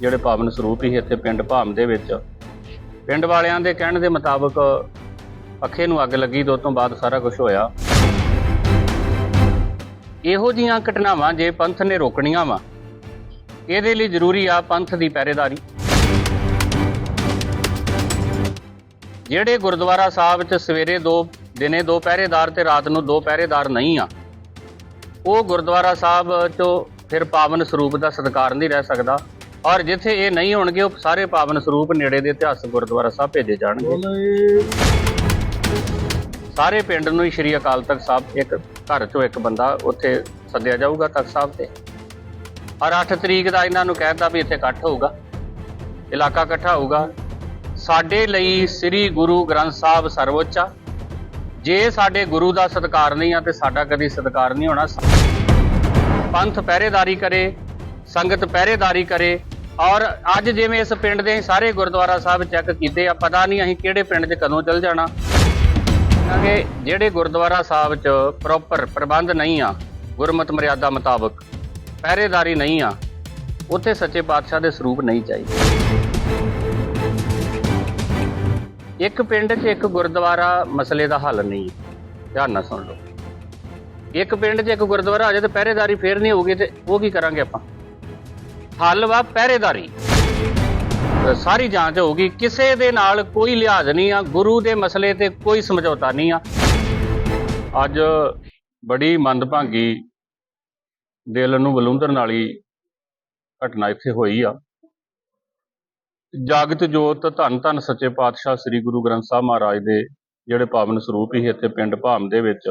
ਜਿਹੜੇ ਪਾਵਨ ਸਰੂਪ ਹੀ ਇੱਥੇ ਪਿੰਡ ਭਾਮ ਦੇ ਵਿੱਚ। ਪਿੰਡ ਵਾਲਿਆਂ ਦੇ ਕਹਿਣ ਦੇ ਮੁਤਾਬਕ ਪੱਖੇ ਨੂੰ ਅੱਗ ਲੱਗੀ ਤੇ ਉਸ ਤੋਂ ਬਾਅਦ ਸਾਰਾ ਕੁਝ ਹੋਇਆ। ਇਹੋ ਜੀਆਂ ਘਟਨਾਵਾਂ ਜੇ ਪੰਥ ਨੇ ਰੋਕਣੀਆਂ ਵਾ, ਇਹਦੇ ਲਈ ਜ਼ਰੂਰੀ ਆ ਪੰਥ ਦੀ ਪਹਿਰੇਦਾਰੀ। ਜਿਹੜੇ ਗੁਰਦੁਆਰਾ ਸਾਹਿਬ 'ਚ ਸਵੇਰੇ ਦੋ, ਦਿਨੇ ਦੋ ਪਹਿਰੇਦਾਰ ਤੇ ਰਾਤ ਨੂੰ ਦੋ ਪਹਿਰੇਦਾਰ ਨਹੀਂ ਆ, ਉਹ ਗੁਰਦੁਆਰਾ ਸਾਹਿਬ 'ਚੋਂ ਫਿਰ ਪਾਵਨ ਸਰੂਪ ਦਾ ਸਤਿਕਾਰ ਨਹੀਂ ਰਹਿ ਸਕਦਾ। ਔਰ ਜਿੱਥੇ ਇਹ ਨਹੀਂ ਹੋਣਗੇ ਉਹ ਸਾਰੇ ਪਾਵਨ ਸਰੂਪ ਨੇੜੇ ਦੇ ਇਤਿਹਾਸਕ ਗੁਰਦੁਆਰਾ ਸਾਹਿਬ ਭੇਜੇ ਜਾਣਗੇ। ਸਾਰੇ ਪਿੰਡ ਨੂੰ ਹੀ ਸ਼੍ਰੀ ਅਕਾਲ ਤਖਤ ਸਾਹਿਬ ਇੱਕ ਘਰ ਚੋਂ ਇੱਕ ਬੰਦਾ ਉੱਥੇ ਸੱਦਿਆ ਜਾਊਗਾ ਤਖਤ ਸਾਹਿਬ ਤੇ। ਔਰ 8 ਤਰੀਕ ਦਾ ਇਹਨਾਂ ਨੂੰ ਕਹਿਤਾ ਵੀ ਇੱਥੇ ਇਕੱਠ ਹੋਊਗਾ ਇਲਾਕਾ ਇਕੱਠਾ ਹੋਊਗਾ। ਸਾਡੇ ਲਈ ਸ੍ਰੀ ਗੁਰੂ ਗ੍ਰੰਥ ਸਾਹਿਬ ਸਰਵਉੱਚ। ਆ ਜੇ ਸਾਡੇ ਗੁਰੂ ਦਾ ਸਤਿਕਾਰ ਨਹੀਂ ਆ ਤੇ ਸਾਡਾ ਕਦੀ ਸਤਿਕਾਰ ਨਹੀਂ ਹੋਣਾ। ਪੰਥ ਪਹਿਰੇਦਾਰੀ ਕਰੇ ਸੰਗਤ ਪਹਿਰੇਦਾਰੀ ਕਰੇ ਔਰ ਅੱਜ ਜਿਵੇਂ ਇਸ ਪਿੰਡ ਦੇ ਸਾਰੇ ਗੁਰਦੁਆਰਾ ਸਾਹਿਬ ਚੈੱਕ ਕੀਤੇ ਆ, ਪਤਾ ਨਹੀਂ ਅਸੀਂ ਕਿਹੜੇ ਪਿੰਡ 'ਚ ਕਦੋਂ ਚੱਲ ਜਾਣਾ। ਕਿ ਜਿਹੜੇ ਗੁਰਦੁਆਰਾ ਸਾਹਿਬ 'ਚ ਪ੍ਰੋਪਰ ਪ੍ਰਬੰਧ ਨਹੀਂ ਆ, ਗੁਰਮਤ ਮਰਿਆਦਾ ਮੁਤਾਬਕ, ਪਹਿਰੇਦਾਰੀ ਨਹੀਂ ਆ, ਉੱਥੇ ਸੱਚੇ ਪਾਤਸ਼ਾਹ ਦੇ ਸਰੂਪ ਨਹੀਂ ਚਾਹੀਦੇ। ਇੱਕ ਪਿੰਡ 'ਚ ਇੱਕ ਗੁਰਦੁਆਰਾ ਮਸਲੇ ਦਾ ਹੱਲ ਨਹੀਂ, ਧਿਆਨ ਨਾਲ ਸੁਣ ਲਓ। ਇੱਕ ਪਿੰਡ 'ਚ ਇੱਕ ਗੁਰਦੁਆਰਾ ਆ ਜਾਏ ਤੇ ਪਹਿਰੇਦਾਰੀ ਫੇਰ ਨਹੀਂ ਹੋਊਗੀ ਤੇ ਉਹ ਕੀ ਕਰਾਂਗੇ ਆਪਾਂ? ਹੱਲ ਵਾ ਪਹਿਰੇਦਾਰੀ। ਸਾਰੀ ਜਾਂਚ ਹੋਊਗੀ। ਕਿਸੇ ਦੇ ਨਾਲ ਕੋਈ ਲਿਹਾਜ਼ ਨਹੀਂ ਆ, ਗੁਰੂ ਦੇ ਮਸਲੇ ਤੇ ਕੋਈ ਸਮਝੌਤਾ ਨਹੀਂ ਆ। ਅੱਜ ਬੜੀ ਮੰਦਭਾਗੀ ਦਿਲ ਨੂੰ ਬਲੁੰਦਰਨ ਵਾਲੀ ਘਟਨਾ ਇੱਥੇ ਹੋਈ ਆ। ਜਾਗਤ ਜੋਤ ਧੰਨ ਧੰਨ ਸੱਚੇ ਪਾਤਸ਼ਾਹ ਸ੍ਰੀ ਗੁਰੂ ਗ੍ਰੰਥ ਸਾਹਿਬ ਮਹਾਰਾਜ ਦੇ ਜਿਹੜੇ ਪਾਵਨ ਸਰੂਪ ਹੀ ਇੱਥੇ ਪਿੰਡ ਭਾਮ ਦੇ ਵਿੱਚ।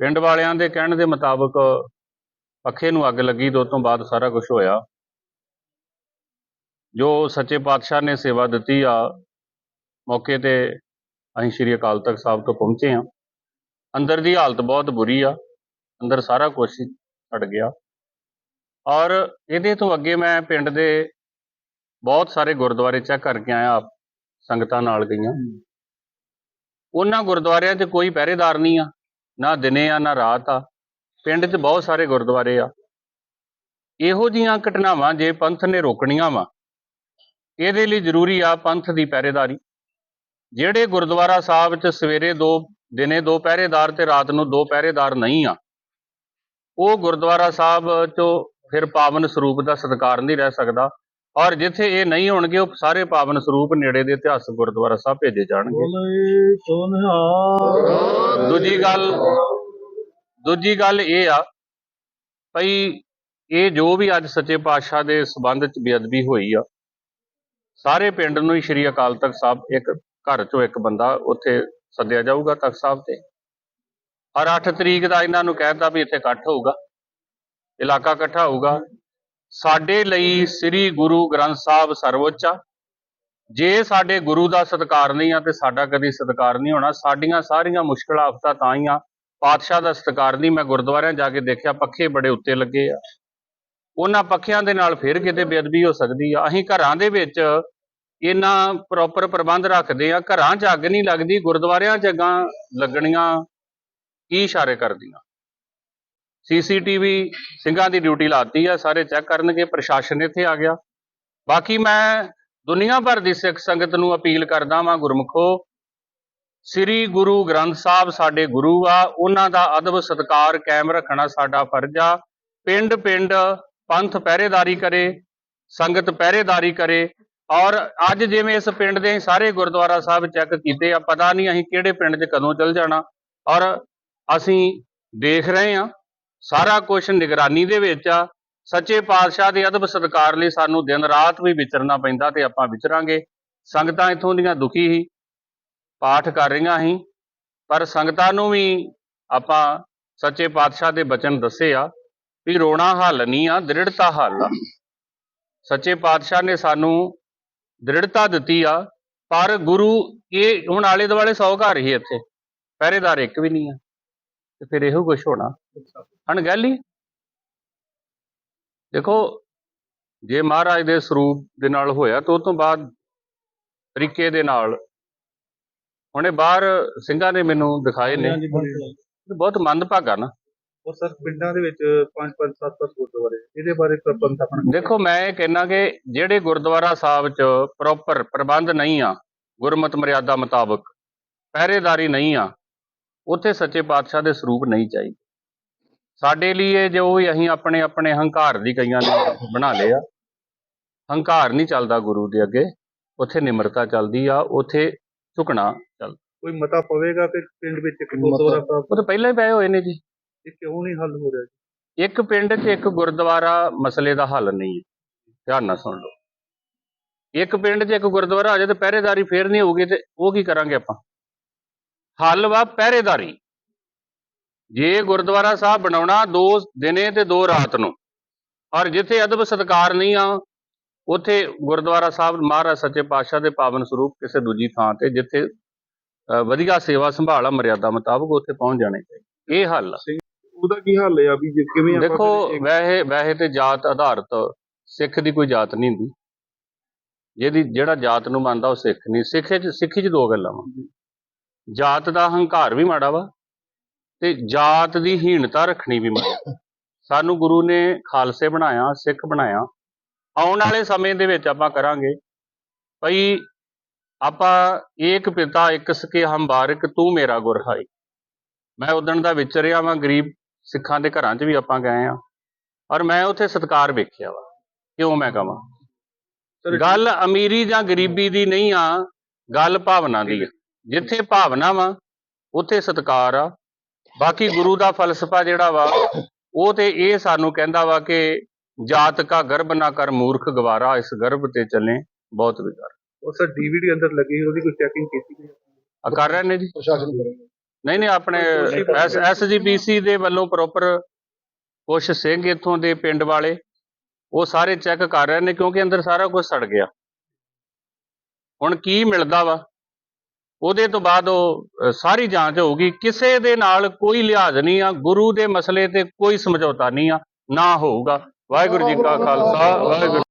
ਪਿੰਡ ਵਾਲਿਆਂ ਦੇ ਕਹਿਣ ਦੇ ਮੁਤਾਬਕ ਪੱਖੇ ਨੂੰ ਅੱਗ ਲੱਗੀ ਤੇ ਉਸ ਤੋਂ ਬਾਅਦ ਸਾਰਾ ਕੁਝ ਹੋਇਆ। ਜੋ ਸੱਚੇ ਪਾਤਸ਼ਾਹ ਨੇ ਸੇਵਾ ਦਿੱਤੀ ਆ ਮੌਕੇ ਤੇ ਅਸੀਂ ਸ਼੍ਰੀ ਅਕਾਲ ਤਖਤ ਸਾਹਿਬ ਤੋਂ ਪਹੁੰਚੇ ਆ ਅੰਦਰ ਦੀ ਹਾਲਤ ਬਹੁਤ ਬੁਰੀ ਆ ਅੰਦਰ ਸਾਰਾ ਕੁਝ ਛੱਡ ਗਿਆ। ਔਰ ਇਹਦੇ ਤੋਂ ਅੱਗੇ ਮੈਂ ਪਿੰਡ ਦੇ ਬਹੁਤ ਸਾਰੇ ਗੁਰਦੁਆਰੇ ਚੈੱਕ ਕਰਕੇ ਆਇਆ ਸੰਗਤਾਂ ਨਾਲ ਗਈਆਂ। ਉਹਨਾਂ ਗੁਰਦੁਆਰਿਆਂ 'ਚ ਕੋਈ ਪਹਿਰੇਦਾਰ ਨਹੀਂ ਆ ਨਾ ਦਿਨੇ ਆ ਨਾ ਰਾਤ ਆ। ਪਿੰਡ 'ਚ ਬਹੁਤ ਸਾਰੇ ਗੁਰਦੁਆਰੇ ਆ। ਇਹੋ ਜੀਆਂ ਘਟਨਾਵਾਂ ਜੇ ਪੰਥ ਨੇ ਰੋਕਣੀਆਂ ਵਾ ਇਹਦੇ ਲਈ ਜ਼ਰੂਰੀ ਆ ਪੰਥ ਦੀ ਪਹਿਰੇਦਾਰੀ। ਜਿਹੜੇ ਗੁਰਦੁਆਰਾ ਸਾਹਿਬ 'ਚ ਸਵੇਰੇ ਦੋ ਦਿਨੇ ਦੋ ਪਹਿਰੇਦਾਰ ਤੇ ਰਾਤ ਨੂੰ ਦੋ ਪਹਿਰੇਦਾਰ ਨਹੀਂ ਆ ਉਹ ਗੁਰਦੁਆਰਾ ਸਾਹਿਬ ਚੋਂ ਫਿਰ ਪਾਵਨ ਸਰੂਪ ਦਾ ਸਤਿਕਾਰ ਨਹੀਂ ਰਹਿ ਸਕਦਾ ਔਰ ਜਿੱਥੇ ਇਹ ਨਹੀਂ ਹੋਣਗੇ ਉਹ ਸਾਰੇ ਪਾਵਨ ਸਰੂਪ ਨੇੜੇ ਦੇ ਇਤਿਹਾਸਕ ਗੁਰਦੁਆਰਾ ਸਾਹਿਬ ਭੇਜੇ ਜਾਣਗੇ। ਦੂਜੀ ਗੱਲ ਦੂਜੀ ਗੱਲ ਇਹ ਆ ਭਈ ਇਹ ਜੋ ਵੀ ਅੱਜ ਸੱਚੇ ਪਾਤਸ਼ਾਹ ਦੇ ਸਬੰਧ ਚ ਬੇਅਦਬੀ ਹੋਈ ਆ ਸਾਰੇ ਪਿੰਡ ਨੂੰ ਹੀ ਸ਼੍ਰੀ ਅਕਾਲ ਤਖਤ ਸਾਹਿਬ ਇੱਕ ਘਰ ਚੋਂ ਇੱਕ ਬੰਦਾ ਉੱਥੇ ਸੱਦਿਆ ਜਾਊਗਾ ਤਖਤ ਸਾਹਿਬ ਤੇ। ਹਰ 8 ਤਰੀਕ ਦਾ ਇਹਨਾਂ ਨੂੰ ਕਹਿਤਾ ਵੀ ਇੱਥੇ ਇਕੱਠ ਹੋਊਗਾ, ਇਲਾਕਾ ਇਕੱਠਾ ਹੋਊਗਾ। ਸਾਡੇ ਲਈ ਸ੍ਰੀ ਗੁਰੂ ਗ੍ਰੰਥ ਸਾਹਿਬ ਸਰਵਉੱਚ ਆ। ਜੇ ਸਾਡੇ ਗੁਰੂ ਦਾ ਸਤਿਕਾਰ ਨਹੀਂ ਆ ਤੇ ਸਾਡਾ ਕਦੀ ਸਤਿਕਾਰ ਨਹੀਂ ਹੋਣਾ। ਸਾਡੀਆਂ ਸਾਰੀਆਂ ਮੁਸ਼ਕਲਾਂ ਆਫਤਾਂ ਤਾਂ ਹੀ ਆ। ਪਾਤਸ਼ਾਹ ਦਾ ਸਤਿਕਾਰ ਨਹੀਂ। ਮੈਂ ਗੁਰਦੁਆਰਿਆਂ ਜਾ ਕੇ ਦੇਖਿਆ, ਪੱਖੇ ਬੜੇ ਉੱਤੇ ਲੱਗੇ ਆ। ਉਹਨਾਂ ਪੱਖਿਆਂ ਦੇ ਨਾਲ ਫਿਰ ਕਿਤੇ ਬੇਅਦਬੀ ਹੋ ਸਕਦੀ ਆ। ਅਸੀਂ ਘਰਾਂ ਦੇ ਵਿੱਚ ਇਹਨਾਂ ਪ੍ਰੋਪਰ ਪ੍ਰਬੰਧ ਰੱਖਦੇ ਆ, ਘਰਾਂ 'ਚ ਅੱਗ ਨਹੀਂ ਲੱਗਦੀ, ਗੁਰਦੁਆਰਿਆਂ 'ਚ ਅੱਗਾਂ ਲੱਗਣੀਆਂ ਕੀ ਇਸ਼ਾਰੇ ਕਰਦੀਆਂ? ਸੀਸੀਟੀਵੀ ਸਿੰਘਾਂ ਦੀ ਡਿਊਟੀ ਲਾਤੀ ਆ, ਸਾਰੇ ਚੈੱਕ ਕਰਨਗੇ, ਪ੍ਰਸ਼ਾਸਨ ਇੱਥੇ ਆ ਗਿਆ। ਬਾਕੀ ਮੈਂ ਦੁਨੀਆ ਭਰ ਦੀ ਸਿੱਖ ਸੰਗਤ ਨੂੰ ਅਪੀਲ ਕਰਦਾ ਵਾਂ, ਗੁਰਮਖੋ, ਸ੍ਰੀ ਗੁਰੂ ਗ੍ਰੰਥ ਸਾਹਿਬ ਸਾਡੇ ਗੁਰੂ ਆ, ਉਹਨਾਂ ਦਾ ਅਦਬ ਸਤਕਾਰ ਕਾਇਮ ਰੱਖਣਾ ਸਾਡਾ ਫਰਜ਼ ਆ। ਪਿੰਡ ਪਿੰਡ ਪੰਥ ਪਹਿਰੇਦਾਰੀ ਕਰੇ, ਸੰਗਤ ਪਹਿਰੇਦਾਰੀ ਕਰੇ ਔਰ ਅੱਜ ਜਿਵੇਂ ਇਸ ਪਿੰਡ ਦੇ ਸਾਰੇ ਗੁਰਦੁਆਰਾ ਸਾਹਿਬ ਚੈੱਕ ਕੀਤੇ, ਆ ਪਤਾ ਨਹੀਂ ਅਸੀਂ ਕਿਹੜੇ ਪਿੰਡ 'ਚ ਕਦੋਂ ਚੱਲ ਜਾਣਾ ਔਰ ਅਸੀਂ ਦੇਖ ਰਹੇ ਹਾਂ, ਸਾਰਾ ਕੁਝ ਨਿਗਰਾਨੀ ਦੇ ਵਿੱਚ ਆ, ਸੱਚੇ ਪਾਤਸ਼ਾਹ ਦੇ ਅਦਬ ਸਤਕਾਰ ਲਈ ਸਾਨੂੰ ਦਿਨ ਰਾਤ ਵੀ ਵਿਚਰਨਾ ਪੈਂਦਾ ਤੇ ਆਪਾਂ ਵਿਚਰਾਂਗੇ, ਸੰਗਤਾਂ ਇਥੋਂ ਦੀਆਂ ਦੁਖੀ ਹੀ, ਪਾਠ ਕਰ ਰਹੀਆਂ ਸੀ ਪਰ ਸੰਗਤਾਂ ਨੂੰ ਵੀ ਆਪਾਂ ਸੱਚੇ ਪਾਤਸ਼ਾਹ ਦੇ ਬਚਨ ਦੱਸੇ ਆ ਵੀ ਰੋਣਾ ਹੱਲ ਨਹੀਂ ਆ ਦ੍ਰਿੜਤਾ ਹੱਲ ਆ। ਸੱਚੇ ਪਾਤਸ਼ਾਹ ਨੇ ਸਾਨੂੰ ਦ੍ਰਿੜਤਾ ਦਿੱਤੀ ਆ ਪਰ ਗੁਰੂ ਇਹ ਹੁਣ ਆਲੇ ਦੁਆਲੇ 100 ਘਰ ਹੀ ਇੱਥੇ ਪਹਿਰੇਦਾਰ ਇੱਕ ਵੀ ਨਹੀਂ ਆ ਤੇ ਫਿਰ ਇਹੋ ਕੁਝ ਹੋਣਾ। ਅਣਗਹਿਲੀ ਦੇਖੋ ਜੇ ਮਹਾਰਾਜ ਦੇ ਸਰੂਪ ਦੇ ਨਾਲ ਹੋਇਆ ਤਾਂ ਉਸ ਤੋਂ ਬਾਅਦ ਤਰੀਕੇ ਦੇ ਨਾਲ। ਹੁਣੇ ਬਾਹਰ ਸਿੰਘਾਂ ਨੇ ਮੈਨੂੰ ਦਿਖਾਏ ਨੇ। ਬਹੁਤ ਮੰਦਭਾਗਾ ਨਾ। ਉਹ ਸਰ ਪਿੰਡਾਂ ਦੇ ਵਿੱਚ ਪੰਜ ਪੰਜ ਸੱਤ ਸੱਤ ਗੁਰਦੁਆਰੇ ਇਹਦੇ ਬਾਰੇ ਪ੍ਰਬੰਧ ਆਪਣਾ ਦੇਖੋ ਮੈਂ ਇਹ ਕਹਿਣਾ ਕਿ ਜਿਹੜੇ ਗੁਰਦੁਆਰਾ ਸਾਹਿਬ 'ਚ ਪ੍ਰੋਪਰ ਪ੍ਰਬੰਧ ਨਹੀਂ ਆ ਗੁਰਮਤ ਮਰਿਆਦਾ ਮੁਤਾਬਕ ਪਹਿਰੇਦਾਰੀ ਨਹੀਂ ਆ ਉੱਥੇ ਸੱਚੇ ਪਾਤਸ਼ਾਹ ਦੇ ਸਰੂਪ ਨਹੀਂ ਚਾਹੀਦੇ। ਸਾਡੇ ਲਈ ਇਹ ਜੋ ਵੀ ਅਸੀਂ ਆਪਣੇ ਆਪਣੇ ਹੰਕਾਰ ਦੀ ਕਈਆਂ ਨੇ ਬਣਾ ਲਿਆ ਹੰਕਾਰ ਨਹੀਂ ਚੱਲਦਾ ਗੁਰੂ ਦੇ ਅੱਗੇ ਉੱਥੇ ਨਿਮਰਤਾ ਚੱਲਦੀ ਆ ਉੱਥੇ ਝੁਕਣਾ ਚੱਲਦਾ। ਕੋਈ ਮਤਾ ਪਵੇਗਾ ਕਿ ਪਿੰਡ ਵਿੱਚ ਇੱਕ ਗੁਰਦੁਆਰਾ ਸਾਹਿਬ? ਉਹ ਤਾਂ ਪਹਿਲਾਂ ਹੀ ਪਏ ਹੋਏ ਨੇ ਜੀ। ਇਹ ਕਿਉਂ ਨਹੀਂ ਹੱਲ ਹੋ ਰਿਹਾ ਜੀ? ਇੱਕ ਪਿੰਡ 'ਚ ਇੱਕ ਗੁਰਦੁਆਰਾ ਮਸਲੇ ਦਾ ਹੱਲ ਨਹੀਂ ਹੈ। ਧਿਆਨ ਨਾਲ ਸੁਣ ਲਓ। ਇੱਕ ਪਿੰਡ 'ਚ ਇੱਕ ਗੁਰਦੁਆਰਾ ਆ ਜਾਏ ਤੇ ਪਹਿਰੇਦਾਰੀ ਫੇਰ ਨਹੀਂ ਹੋਊਗੀ ਤੇ ਉਹ ਕੀ ਕਰਾਂਗੇ ਆਪਾਂ? ਹੱਲ ਵਾ ਪਹਿਰੇਦਾਰੀ। ਜੇ ਗੁਰਦੁਆਰਾ ਸਾਹਿਬ ਬਣਾਉਣਾ ਦੋ ਦਿਨੇ ਤੇ ਦੋ ਰਾਤ ਨੂੰ ਔਰ ਜਿੱਥੇ ਅਦਬ ਸਤਕਾਰ ਨਹੀਂ ਆ ਉੱਥੇ ਗੁਰਦੁਆਰਾ ਸਾਹਿਬ ਮਹਾਰਾਜ ਸੱਚੇ ਪਾਤਸ਼ਾਹ ਦੇ ਪਾਵਨ ਸਰੂਪ ਕਿਸੇ ਦੂਜੀ ਥਾਂ ਤੇ ਜਿੱਥੇ ਅ, ਵਧੀਆ ਸੇਵਾ ਸੰਭਾਲ ਆ ਮਰਿਆਦਾ ਮੁਤਾਬਕ ਉੱਥੇ ਪਹੁੰਚ ਜਾਣੇ ਚਾਹੀਦੇ। ਇਹ ਹੱਲ ਆ। ਉਹਦਾ ਕੀ ਹੱਲ ਹੈ ਵੀ ਜੇ ਕਿਵੇਂ ਆਪਾਂ ਦੇਖੋ ਫਿਰ ਇੱਕ- ਵੈਸੇ ਵੈਸੇ ਤੇ ਜਾਤ ਆਧਾਰਿਤ ਸਿੱਖ ਦੀ ਕੋਈ ਜਾਤ ਨਹੀਂ ਹੁੰਦੀ। ਜਿਹਦੀ ਜਿਹੜਾ ਜਾਤ ਨੂੰ ਮੰਨਦਾ ਉਹ ਸਿੱਖ ਨਹੀਂ। ਸਿੱਖ ਚ ਸਿੱਖੀ ਚ ਦੋ ਗੱਲਾਂ ਵਾ। ਜਾਤ ਦਾ ਹੰਕਾਰ ਵੀ ਮਾੜਾ ਵਾ ਤੇ ਜਾਤ ਦੀ ਹੀਣਤਾ ਰੱਖਣੀ ਵੀ ਮਾੜੀ। ਸਾਨੂੰ ਗੁਰੂ ਨੇ ਖਾਲਸੇ ਬਣਾਇਆ ਸਿੱਖ ਬਣਾਇਆ। ਆਉਣ ਵਾਲੇ ਸਮੇਂ ਦੇ ਵਿੱਚ ਆਪਾਂ ਕਰਾਂਗੇ। ਭਈ ਆਪਾਂ ਏਕ ਪਿਤਾ ਇੱਕ ਸਕੇ ਹਮ ਬਾਰਿਕ ਤੂੰ ਮੇਰਾ ਗੁਰ ਹਾਈ ਮੈਂ ਉਦਣ ਦਾ ਵਿਚਰਿਆ ਵਾਂ ਗਰੀਬ ਸਿੱਖਾਂ ਦੇ ਘਰਾਂ 'ਚ ਵੀ ਆਪਾਂ ਗਏ ਆ ਔਰ ਮੈਂ ਉੱਥੇ ਸਤਕਾਰ ਵੇਖਿਆ ਵਾ ਕਿਉਂ ਮੈਂ ਕਹਾਂ? ਗੱਲ ਅਮੀਰੀ ਜਾਂ ਗਰੀਬੀ ਦੀ ਨਹੀਂ ਆ ਗੱਲ ਭਾਵਨਾ ਦੀ ਆ। ਜਿੱਥੇ ਭਾਵਨਾ ਵਾ ਉੱਥੇ ਸਤਕਾਰ ਆ। ਬਾਕੀ ਗੁਰੂ ਦਾ ਫਲਸਫਾ ਜਿਹੜਾ ਵਾ ਉਹ ਤੇ ਇਹ ਸਾਨੂੰ ਕਹਿੰਦਾ ਵਾ ਕਿ ਜਾਤ ਕਾ ਗਰਭ ਨਾ ਕਰ ਮੂਰਖ ਗਵਾਰਾ ਇਸ ਗਰਭ ਤੇ ਚੱਲੇ ਬਹੁਤ ਵਿਚਾਰ ਉਹ ਸਰ ਡੀਵੀਡੀ ਅੰਦਰ ਲੱਗੀ ਉਹਦੀ ਕੋਈ ਚੈਕਿੰਗ ਕੀਤੀ ਗਈ? ਆ ਕਰ ਰਹੇ ਨੇ ਜੀ? ਪ੍ਰਸ਼ਾਸਨ ਕਰੇਗਾ ਨਹੀਂ ਨਹੀਂ ਆਪਣੇ ਐਸਜੀਪੀਸੀ ਦੇ ਵੱਲੋਂ ਪ੍ਰੋਪਰ ਕੁਝ ਸਿੰਘ ਇੱਥੋਂ ਦੇ ਪਿੰਡ ਵਾਲੇ ਉਹ ਸਾਰੇ ਚੈੱਕ ਕਰ ਰਹੇ ਨੇ ਕਿਉਂਕਿ ਅੰਦਰ ਸਾਰਾ ਕੁਝ ਸੜ ਗਿਆ। ਹੁਣ ਕੀ ਮਿਲਦਾ ਵਾ? ਉਹਦੇ ਤੋਂ ਬਾਅਦ ਉਹ ਸਾਰੀ ਜਾਂਚ ਹੋਊਗੀ। ਕਿਸੇ ਦੇ ਨਾਲ ਕੋਈ ਲਿਹਾਜ਼ ਨਹੀਂ ਆ ਗੁਰੂ ਦੇ ਮਸਲੇ ਤੇ ਕੋਈ ਸਮਝੌਤਾ ਨਹੀਂ ਆ ਨਾ ਹੋਊਗਾ। ਵਾਹਿਗੁਰੂ ਜੀ ਕਾ ਖਾਲਸਾ ਵਾਹਿਗੁਰੂ